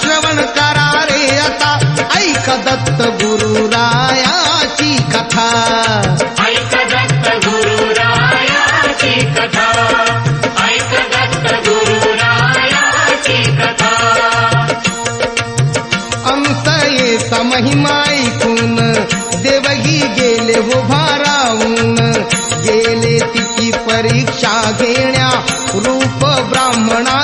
श्रवण करा रे आता. ऐक दत्त गुरु रायाची कथा. ऐक दत्त कथा. ऐक कथा महिमा ऐकून देवही गेले हो भारावून गेले तिची परीक्षा घेण्या रूप ब्राह्मणाचे धा